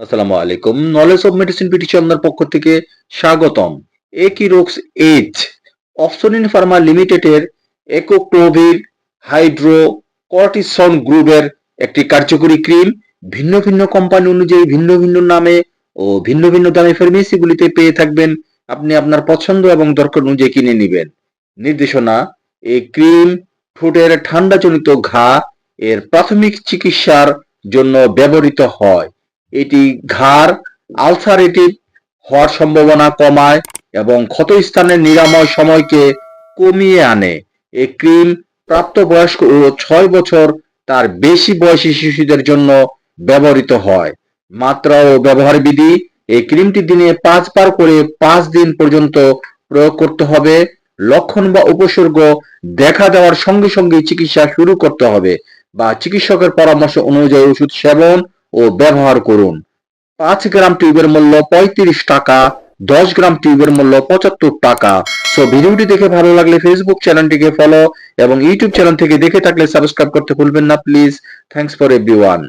আসসালামু আলাইকুম। Knowledge of medicine PT চন্দার পক্ষ থেকে স্বাগতম। একিরোক্স এইচ অপসনিন ফার্মা লিমিটেডের একোক্লোভির হাইড্রো কর্টিসন গ্রুপের একটি কার্যকরী ক্রিম ভিন্ন ভিন্ন কোম্পানি অনুযায়ী, ভিন্ন ভিন্ন নামে ও ভিন্ন ভিন্ন দামে ফার্মেসিগুলিতে পেয়ে থাকবেন। আপনি আপনার পছন্দ এবং দরকার অনুযায়ী কিনে নেবেন। নির্দেশনা, এই ক্রিম ঠোঁটের ঠান্ডাজনিত ঘা এর প্রাথমিক চিকিৎসার জন্য ব্যবহৃত হয়। এটি ঘাড় আলসারেটিভ হওয়ার সম্ভাবনা কমায় এবং ক্ষতস্থানের নিরাময় সময়কে কমিয়ে আনে। এই ক্রিম প্রাপ্তবয়স্ক ও ছয় বছর তার বেশি বয়সী শিশুদের জন্য ব্যবহৃত হয়। মাত্রা ও ব্যবহার বিধি এই ক্রিমটি দিনে পাঁচবার করে পাঁচ দিন পর্যন্ত প্রয়োগ করতে হবে। লক্ষণ বা উপসর্গ দেখা দেওয়ার সঙ্গে সঙ্গে চিকিৎসা শুরু করতে হবে। বা চিকিৎসকের পরামর্শ অনুযায়ী ওষুধ সেবন ও ব্যবহার করুন। পাঁচ গ্রাম টিউবের মূল্য পঁয়ত্রিশ টাকা, দশ গ্রাম টিউবের মূল্য পঁচাত্তর টাকা। সো ভিডিওটি দেখে ভালো লাগলে ফেসবুক চ্যানেলটিকে ফলো এবং ইউটিউব চ্যানেল থেকে দেখে থাকলে সাবস্ক্রাইব করতে ভুলবেন না প্লিজ থ্যাংকস ফর এভরিওয়ান